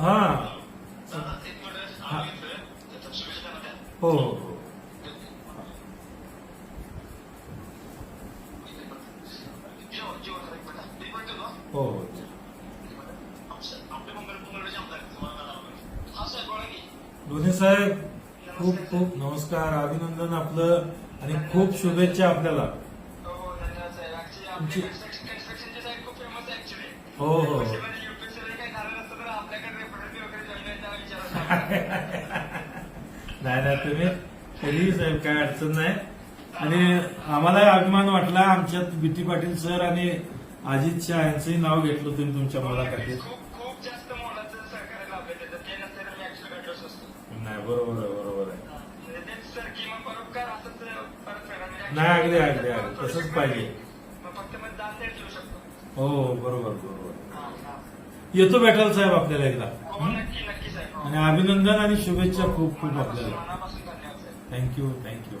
हा हा. हो हो हो. हा. हो हो. हा. दोन्ही साहेब खूप खूप नमस्कार अभिनंदन आपलं आणि खूप शुभेच्छा आपल्याला हो, धन्यवाद नाही नाही तुम्ही कधीही साहेब काय अडचण नाही आणि आम्हाला अभिमान वाटला आमच्यात बीटी पाटील सर आणि अजित शाह यांचंही नाव घेतलं तुम्ही तुमच्या मुलाखतीत खूप खूप जास्त मोलाचं सहकार्य लाभलं त्याचं. ते नसतं तर मी भेटलोच. नाही बरोबर आहे बरोबर आहे म्हणजे तेच सर किंवा परोपकार असंच परत फेडा. म्हणजे नाही, अगदी, अगदी, अगदी. तसंच पाहिजे. की मग फक्त मग दान देऊ शकतो हो बरोबर बरोबर हा, हा. येतो भेटायला साहेब आपल्याला एकदा हो हं? नक्की नक्की साहेब हो. आणि अभिनंदन आणि शुभेच्छा खूप खूप आपल्याला. Thank you thank you